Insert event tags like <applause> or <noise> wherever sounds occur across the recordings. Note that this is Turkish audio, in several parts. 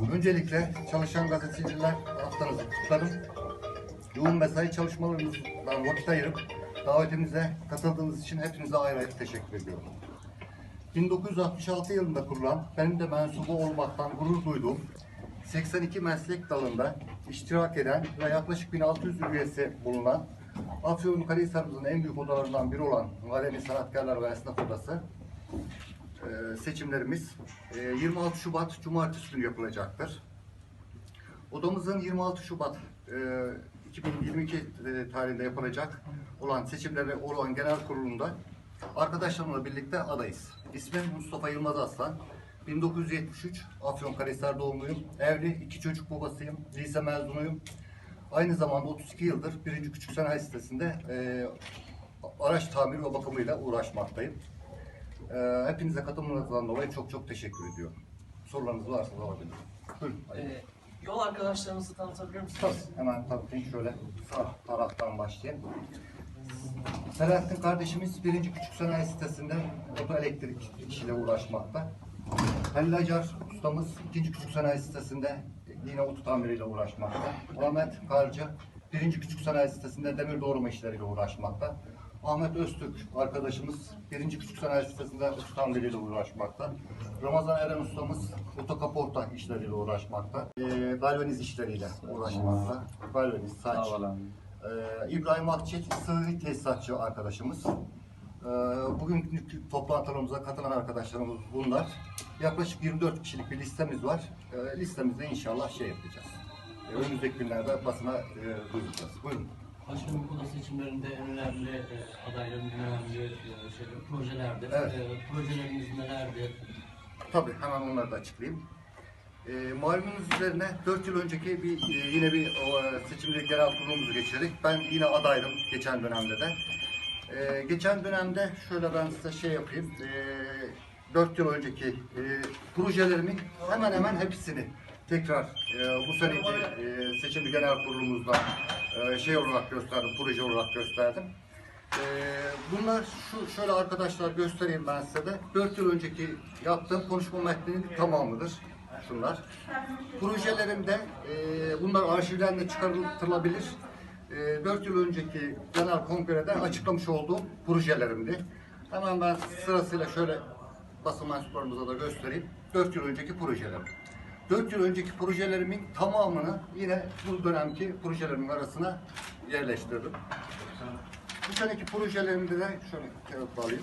Öncelikle çalışan gazeteciler haftanızı kutlarım. Yoğun mesai çalışmalarınızdan vakit ayırıp davetimize katıldığınız için hepinize ayrı ayrı teşekkür ediyorum. 1966 yılında kurulan, benim de mensubu olmaktan gurur duyduğum 82 meslek dalında iştirak eden ve yaklaşık 1600 üyesi bulunan Afyonkarahisar'ımızın en büyük odalarından biri olan Madeni Sanatkarlar ve Esnaf Odası seçimlerimiz e, 26 Şubat Cumartesi günü yapılacaktır. Odamızın 26 Şubat e, 2022 e, tarihinde yapılacak olan seçimlere olan genel kurulunda arkadaşlarımla birlikte adayız. İsmim Mustafa Yılmaz Aslan. 1973 Afyonkarahisar doğumluyum. Evli, iki çocuk babasıyım. Lise mezunuyum. Aynı zamanda 32 yıldır 1. Küçük Sanayi Sitesi'nde e, araç tamiri ve bakımıyla uğraşmaktayım. E, hepinize katılımınızdan dolayı çok çok teşekkür ediyorum. Sorularınız varsa alabilirim. Buyurun. Ee, yol arkadaşlarınızı tanıtabilir misiniz? Tabii, hemen tanıtayım şöyle sağ taraftan başlayayım. Selahattin kardeşimiz birinci küçük sanayi sitesinde oto elektrik işiyle uğraşmakta. Halil Acar ustamız ikinci küçük sanayi sitesinde yine oto tamiriyle uğraşmakta. Ahmet Karcı birinci küçük sanayi sitesinde demir doğrama işleriyle uğraşmakta. Ahmet Öztürk arkadaşımız birinci küçük sanayi sitesinde tamiriyle uğraşmakta. Ramazan Eren ustamız otokaporta işleriyle uğraşmakta. Ee, galvaniz işleriyle uğraşmakta. Galvaniz, saç, ee, İbrahim Akçil, sığır tesisatçı arkadaşımız. Ee, bugünkü toplantılarımıza katılan arkadaşlarımız bunlar. Yaklaşık 24 kişilik bir listemiz var. Ee, listemizde inşallah şey yapacağız. Ee, önümüzdeki günlerde basına e, duyuracağız. Buyurun. Başkanım seçimlerinde en önemli e, adayların en önemli e, şeyler, projelerdir. Evet. E, projeleriniz nelerdir? Tabii hemen onları da açıklayayım. E, malumunuz üzerine 4 yıl önceki bir e, yine bir o, seçimli genel kurulumuzu geçirdik. Ben yine adaydım geçen dönemde de. E, geçen dönemde şöyle ben size şey yapayım. E, 4 yıl önceki e, projelerimin hemen hemen hepsini tekrar e, bu seneki e, seçimli genel kurulumuzda e, şey olarak gösterdim, proje olarak gösterdim. Ee, bunlar şu şöyle arkadaşlar göstereyim ben size de. 4 yıl önceki yaptığım konuşma metninin tamamıdır. Şunlar. Projelerimde e, bunlar arşivden de çıkartılabilir. E, 4 yıl önceki genel kongrede açıklamış olduğum projelerimdi. Hemen ben sırasıyla şöyle basın mensuplarımıza da göstereyim. 4 yıl önceki projelerim. 4 yıl önceki projelerimin tamamını yine bu dönemki projelerimin arasına yerleştirdim. Bu seneki projelerimde de şöyle kağıt alayım.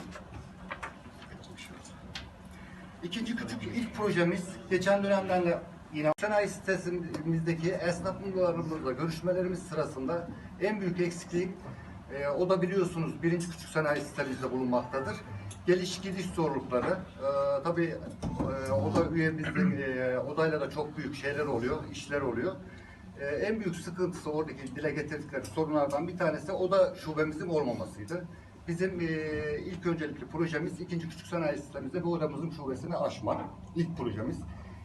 İkinci küçük ilk projemiz geçen dönemden de yine sanayi sitesimizdeki esnaflarımızla görüşmelerimiz sırasında en büyük eksikliğim e, o da biliyorsunuz birinci küçük sanayi sitemizde bulunmaktadır. Geliş gidiş zorlukları. E, tabii e, oda üyemizin e, odayla da çok büyük şeyler oluyor, işler oluyor. Ee, en büyük sıkıntısı oradaki dile getirdikleri sorunlardan bir tanesi o da şubemizin olmamasıydı. Bizim e, ilk öncelikli projemiz ikinci küçük sanayi sistemimizde bu odamızın şubesini açmak. İlk projemiz.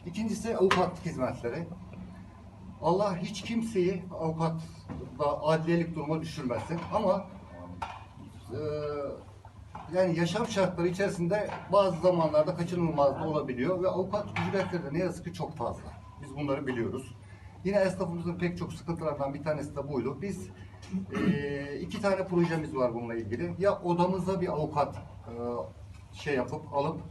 İkincisi avukatlık hizmetleri. Allah hiç kimseyi avukat da adliyelik duruma düşürmesin ama e, yani yaşam şartları içerisinde bazı zamanlarda kaçınılmaz da olabiliyor ve avukat ücretleri de ne yazık ki çok fazla. Biz bunları biliyoruz. Yine esnafımızın pek çok sıkıntılardan bir tanesi de buydu. Biz e, iki tane projemiz var bununla ilgili. Ya odamıza bir avukat e, şey yapıp alıp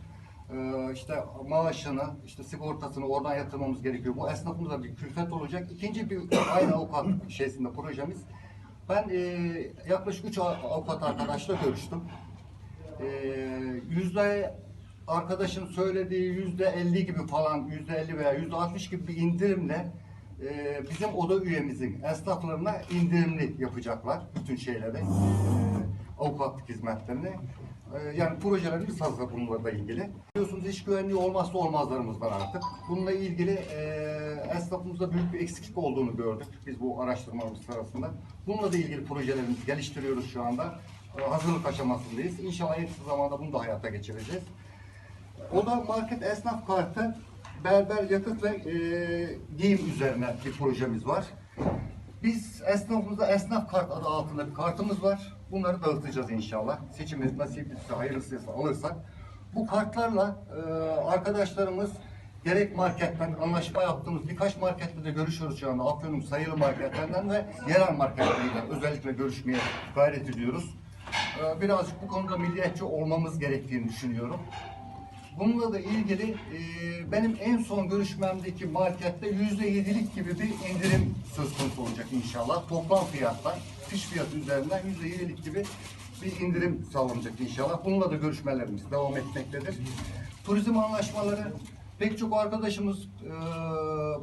e, işte maaşını, işte sigortasını oradan yatırmamız gerekiyor. Bu esnafımıza bir külfet olacak. İkinci bir aynı avukat şeysinde projemiz. Ben e, yaklaşık üç avukat arkadaşla görüştüm. E, yüzde arkadaşın söylediği yüzde elli gibi falan, yüzde elli veya yüzde altmış gibi bir indirimle e, bizim oda üyemizin esnaflarına indirimli yapacaklar bütün şeyleri, e, avukatlık hizmetlerini. E, yani projelerimiz hazır bunlarla ilgili. Biliyorsunuz iş güvenliği olmazsa olmazlarımızdan artık. Bununla ilgili e, esnafımızda büyük bir eksiklik olduğunu gördük biz bu araştırmamız sırasında. Bununla da ilgili projelerimizi geliştiriyoruz şu anda. E, hazırlık aşamasındayız. İnşallah en kısa zamanda bunu da hayata geçireceğiz. O da market esnaf kartı, berber yakıt ve e, giyim üzerine bir projemiz var. Biz esnafımıza esnaf kart adı altında bir kartımız var. Bunları dağıtacağız inşallah. Seçimimiz nasipliyse, hayırlısıysa alırsak. Bu kartlarla e, arkadaşlarımız gerek marketten anlaşma yaptığımız birkaç markette de görüşüyoruz şu anda. Afyon'un sayılı marketlerden ve yerel marketleriyle özellikle görüşmeye gayret ediyoruz. Ee, Birazcık bu konuda milliyetçi olmamız gerektiğini düşünüyorum. Bununla da ilgili e, benim en son görüşmemdeki markette yüzde yedilik gibi bir indirim söz konusu olacak inşallah. Toplam fiyattan, fiş fiyatı üzerinden yüzde yedilik gibi bir indirim sağlanacak inşallah. Bununla da görüşmelerimiz devam etmektedir. Turizm anlaşmaları pek çok arkadaşımız e,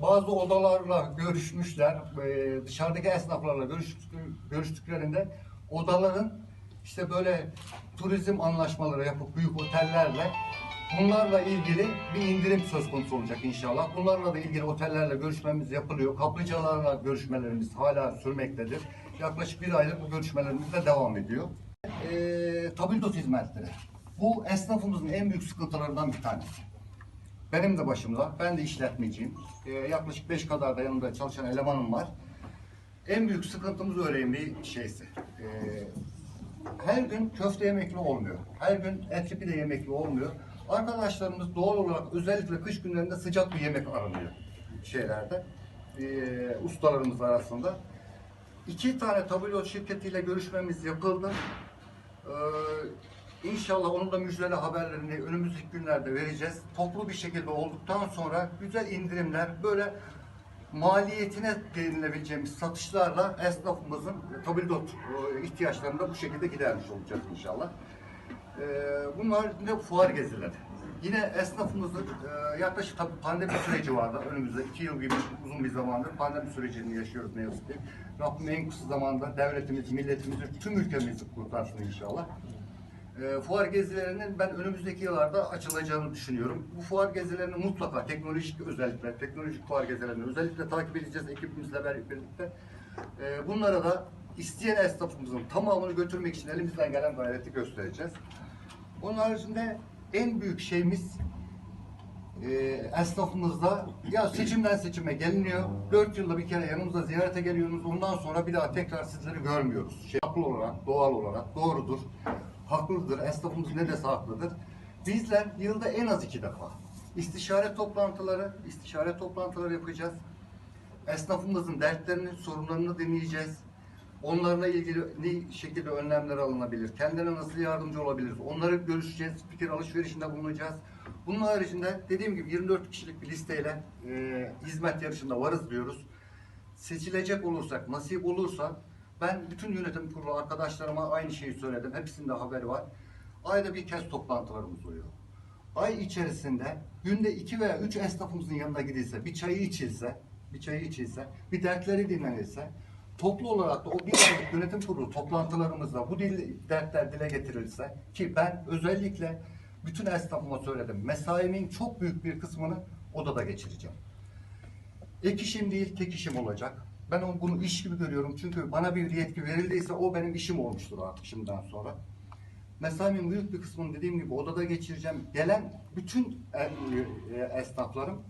bazı odalarla görüşmüşler. E, dışarıdaki esnaflarla görüştük- görüştüklerinde odaların işte böyle turizm anlaşmaları yapıp büyük otellerle bunlarla ilgili bir indirim söz konusu olacak inşallah. Bunlarla da ilgili otellerle görüşmemiz yapılıyor. Kaplıcalarla görüşmelerimiz hala sürmektedir. Yaklaşık bir aylık bu görüşmelerimiz de devam ediyor. Ee, tabildot hizmetleri. Bu esnafımızın en büyük sıkıntılarından bir tanesi. Benim de başımda. Ben de işletmeciyim. Ee, yaklaşık 5 kadar da yanımda çalışan elemanım var. En büyük sıkıntımız öyle bir şeysi. Ee, her gün köfte yemekli olmuyor. Her gün etli pide yemekli olmuyor. Arkadaşlarımız doğal olarak özellikle kış günlerinde sıcak bir yemek aranıyor şeylerde. Ee, ustalarımız arasında. İki tane tablo şirketiyle görüşmemiz yapıldı. Ee, İnşallah onun da müjdeli haberlerini önümüzdeki günlerde vereceğiz. Toplu bir şekilde olduktan sonra güzel indirimler böyle maliyetine denilebileceğimiz satışlarla esnafımızın tabildot e, ihtiyaçlarını da bu şekilde gidermiş olacağız inşallah. Ee, Bunun haricinde fuar gezileri. Yine esnafımızın e, yaklaşık tabii pandemi süreci vardı önümüzde. iki yıl gibi uzun bir zamandır pandemi sürecini yaşıyoruz ne yazık ki. Rabbim en kısa zamanda devletimiz, milletimizi, tüm ülkemizi kurtarsın inşallah. E, fuar gezilerinin ben önümüzdeki yıllarda açılacağını düşünüyorum. Bu fuar gezilerini mutlaka teknolojik özellikle, teknolojik fuar gezilerini özellikle takip edeceğiz ekibimizle birlikte. E, bunlara da isteyen esnafımızın tamamını götürmek için elimizden gelen gayreti göstereceğiz. Onun haricinde en büyük şeyimiz e, esnafımızda ya seçimden seçime geliniyor. Dört yılda bir kere yanımıza ziyarete geliyorsunuz. Ondan sonra bir daha tekrar sizleri görmüyoruz. Şey, haklı olarak, doğal olarak doğrudur. Haklıdır. Esnafımız ne dese haklıdır. Bizler yılda en az iki defa istişare toplantıları, istişare toplantıları yapacağız. Esnafımızın dertlerini, sorunlarını dinleyeceğiz. Onlarla ilgili ne şekilde önlemler alınabilir? Kendilerine nasıl yardımcı olabiliriz? Onları görüşeceğiz, fikir alışverişinde bulunacağız. Bunun haricinde dediğim gibi 24 kişilik bir listeyle e, hizmet yarışında varız diyoruz. Seçilecek olursak, nasip olursa ben bütün yönetim kurulu arkadaşlarıma aynı şeyi söyledim. Hepsinde haberi var. Ayda bir kez toplantılarımız oluyor. Ay içerisinde günde iki veya üç esnafımızın yanına gidilse, bir çayı içilse, bir çayı içilse, bir dertleri dinlenilse, toplu olarak da o bir yönetim kurulu toplantılarımızda bu dil, dertler dile getirilse ki ben özellikle bütün esnafıma söyledim. Mesaimin çok büyük bir kısmını odada geçireceğim. Ek işim değil, tek işim olacak. Ben bunu iş gibi görüyorum. Çünkü bana bir yetki verildiyse o benim işim olmuştur artık şimdiden sonra. Mesaimin büyük bir kısmını dediğim gibi odada geçireceğim. Gelen bütün e, esnaflarım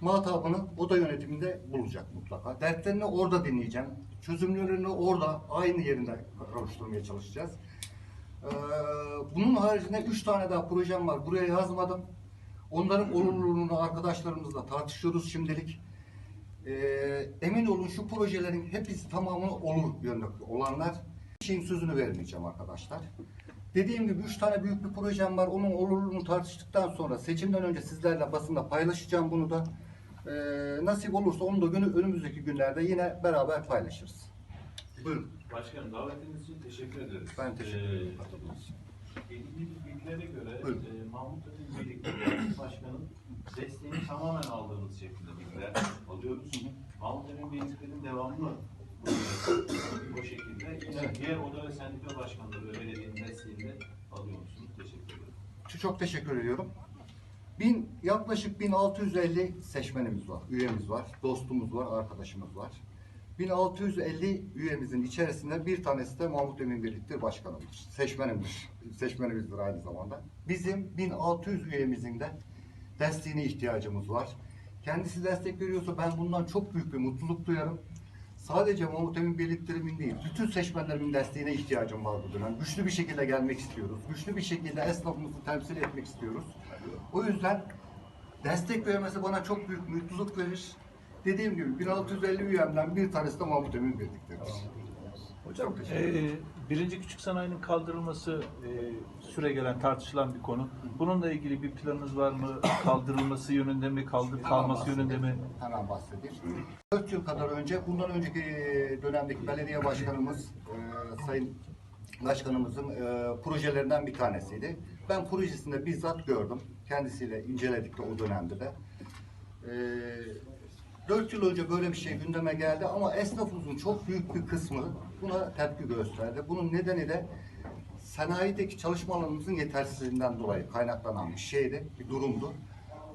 muhatabını oda yönetiminde bulacak mutlaka. Dertlerini orada dinleyeceğim. Çözümlerini orada aynı yerinde kavuşturmaya çalışacağız. Ee, bunun haricinde üç tane daha projem var. Buraya yazmadım. Onların olumluluğunu arkadaşlarımızla tartışıyoruz şimdilik. Ee, emin olun şu projelerin hepsi tamamı olur yönde olanlar. Bir şeyin sözünü vermeyeceğim arkadaşlar. Dediğim gibi üç tane büyük bir projem var. Onun olurluğunu tartıştıktan sonra seçimden önce sizlerle basında paylaşacağım bunu da. Ee, nasip olursa onu da günü, önümüzdeki günlerde yine beraber paylaşırız. Buyurun. Başkanım davetiniz için teşekkür ederiz. Ben teşekkür Ee, ederim. Edindiğimiz bilgilere göre Buyurun. e, Mahmut Ödül Birlikte Başkan'ın desteğini tamamen aldığımız şekilde bilgiler alıyoruz. Mahmut Birlikte'nin devamlı bu şekilde yine Evet. diğer oda ve sendika başkanları ve belediyenin desteğini de alıyor musunuz? Teşekkür ederim. Çok- teşekkür ediyorum. Bin, yaklaşık 1650 seçmenimiz var, üyemiz var, dostumuz var, arkadaşımız var. 1650 üyemizin içerisinde bir tanesi de Mahmut Emin Birlikte başkanımdır, seçmenimdir, seçmenimizdir aynı zamanda. Bizim 1600 üyemizin de desteğine ihtiyacımız var. Kendisi destek veriyorsa ben bundan çok büyük bir mutluluk duyarım. Sadece Mahmut Emin birliklerimin değil, bütün seçmenlerimin desteğine ihtiyacım var bu dönem. Güçlü bir şekilde gelmek istiyoruz. Güçlü bir şekilde esnafımızı temsil etmek istiyoruz. O yüzden destek vermesi bana çok büyük mutluluk verir. Dediğim gibi 1650 üyemden bir tanesi de Mahmut Emin birliktedir. Hocam, e, birinci küçük sanayinin kaldırılması e, süre gelen tartışılan bir konu. Bununla ilgili bir planınız var mı? Kaldırılması yönünde mi? Kaldır kalması yönünde mi? Hemen bahsedeyim. 4 yıl kadar önce, bundan önceki dönemdeki belediye başkanımız, e, Sayın Başkanımızın e, projelerinden bir tanesiydi. Ben projesinde bizzat gördüm. Kendisiyle inceledik de o dönemde de. E, 4 yıl önce böyle bir şey gündeme geldi ama esnafımızın çok büyük bir kısmı buna tepki gösterdi. Bunun nedeni de sanayideki çalışma alanımızın yetersizliğinden dolayı kaynaklanan bir şeydi, bir durumdu.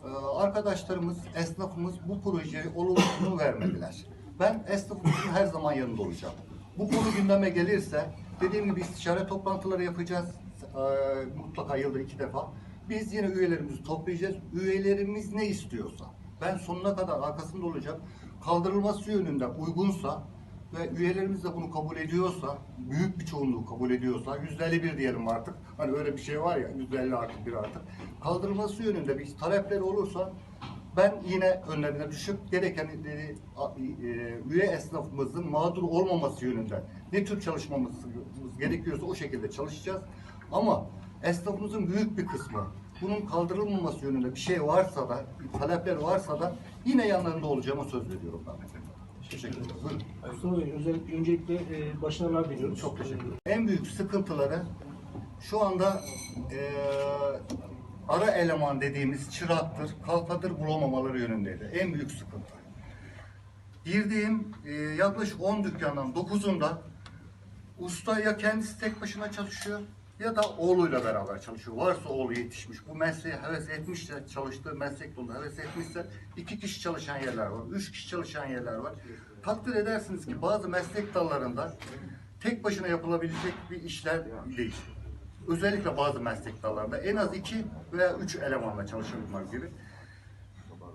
Ee, arkadaşlarımız, esnafımız bu projeye olumlusunu <coughs> vermediler. Ben esnafımızın her zaman yanında olacağım. Bu konu gündeme gelirse dediğim gibi istişare toplantıları yapacağız. Ee, mutlaka yılda iki defa. Biz yine üyelerimizi toplayacağız. Üyelerimiz ne istiyorsa ben sonuna kadar arkasında olacağım. Kaldırılması yönünde uygunsa ve üyelerimiz de bunu kabul ediyorsa, büyük bir çoğunluğu kabul ediyorsa, yüzde bir diyelim artık, hani öyle bir şey var ya, yüzde elli artık bir artık, kaldırılması yönünde bir talepleri olursa, ben yine önlerine düşüp gereken e, üye esnafımızın mağdur olmaması yönünde ne tür çalışmamız gerekiyorsa o şekilde çalışacağız. Ama esnafımızın büyük bir kısmı bunun kaldırılmaması yönünde bir şey varsa da, talepler varsa da yine yanlarında olacağıma söz veriyorum ben. Teşekkür ederim. Buyurun. Mustafa Bey, özellikle öncelikle e, başarılar diliyoruz. Çok teşekkür ederim. En büyük sıkıntıları şu anda eee, ara eleman dediğimiz çıraktır, kalfadır bulamamaları yönündeydi. En büyük sıkıntı. Girdiğim eee, yaklaşık 10 dükkandan 9'unda usta ya kendisi tek başına çalışıyor ya da oğluyla beraber çalışıyor. Varsa oğlu yetişmiş, bu mesleğe heves etmişse, çalıştığı meslek yolunda heves etmişse iki kişi çalışan yerler var, üç kişi çalışan yerler var. Takdir edersiniz ki bazı meslek dallarında tek başına yapılabilecek bir işler değil. Özellikle bazı meslek dallarında en az iki veya üç elemanla çalışabilmek gibi.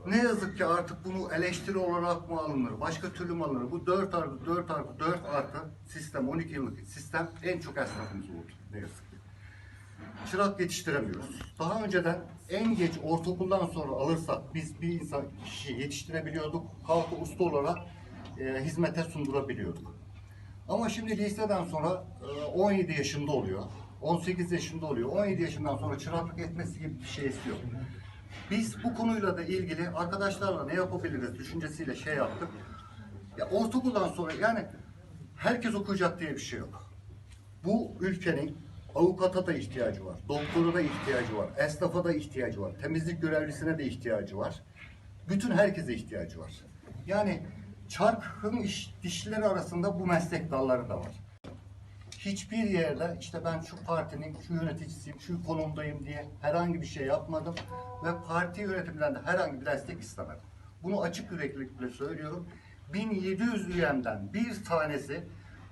Ne yazık ki artık bunu eleştiri olarak mı alınır, başka türlü mü alınır? Bu 4 artı 4 artı 4 artı sistem, 12 yıllık sistem en çok esnafımızı vurdu. Ne yazık. Çırak yetiştiremiyoruz. Daha önceden en geç ortaokuldan sonra alırsak biz bir insan kişi yetiştirebiliyorduk. Halka usta olarak e, hizmete sundurabiliyorduk. Ama şimdi liseden sonra e, 17 yaşında oluyor. 18 yaşında oluyor. 17 yaşından sonra çıraklık etmesi gibi bir şey istiyor. Biz bu konuyla da ilgili arkadaşlarla ne yapabiliriz düşüncesiyle şey yaptık. Ya ortaokuldan sonra yani herkes okuyacak diye bir şey yok. Bu ülkenin avukata da ihtiyacı var, doktora da ihtiyacı var, esnafa da ihtiyacı var, temizlik görevlisine de ihtiyacı var. Bütün herkese ihtiyacı var. Yani çarkın iş, dişleri arasında bu meslek dalları da var. Hiçbir yerde işte ben şu partinin şu yöneticisiyim, şu konumdayım diye herhangi bir şey yapmadım ve parti yönetiminden de herhangi bir destek istemedim. Bunu açık yüreklilikle söylüyorum. 1700 üyemden bir tanesi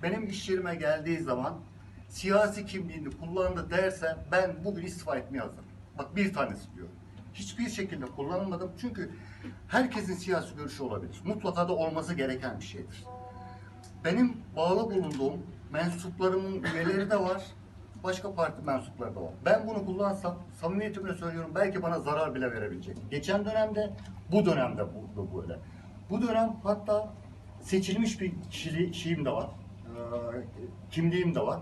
benim iş yerime geldiği zaman siyasi kimliğini kullandı derse ben bugün istifa etmeye hazırım. Bak bir tanesi diyor. Hiçbir şekilde kullanmadım çünkü herkesin siyasi görüşü olabilir. Mutlaka da olması gereken bir şeydir. Benim bağlı bulunduğum mensuplarımın üyeleri de var. Başka parti mensupları da var. Ben bunu kullansam samimiyetimle söylüyorum belki bana zarar bile verebilecek. Geçen dönemde bu dönemde bu, bu böyle. Bu dönem hatta seçilmiş bir kişiliği şeyim de var. Ee, kimliğim de var.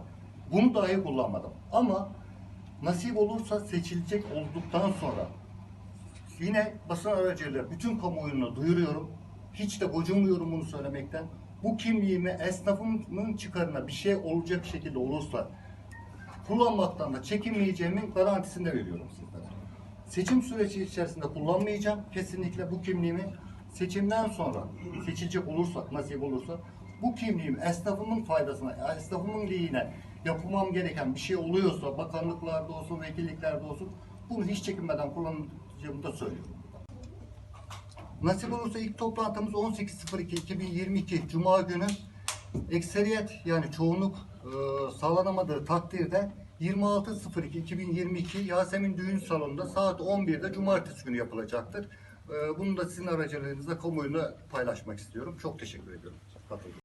Bunu dahi kullanmadım. Ama nasip olursa seçilecek olduktan sonra yine basın aracılığıyla bütün kamuoyuna duyuruyorum. Hiç de gocunmuyorum bunu söylemekten. Bu kimliğimi esnafımın çıkarına bir şey olacak şekilde olursa kullanmaktan da çekinmeyeceğimin garantisini de veriyorum sizlere. Seçim süreci içerisinde kullanmayacağım kesinlikle bu kimliğimi. Seçimden sonra seçilecek olursak, nasip olursa bu kimliğim esnafımın faydasına, esnafımın lehine yapmam gereken bir şey oluyorsa, bakanlıklarda olsun, vekilliklerde olsun, bunu hiç çekinmeden kullanacağımı da söylüyorum. Nasip olursa ilk toplantımız 18.02.2022 Cuma günü. Ekseriyet yani çoğunluk e, sağlanamadığı takdirde 26.02.2022 Yasemin Düğün Salonu'nda saat 11'de Cumartesi günü yapılacaktır. E, bunu da sizin aracılığınızla kamuoyuna paylaşmak istiyorum. Çok teşekkür ediyorum. İçin.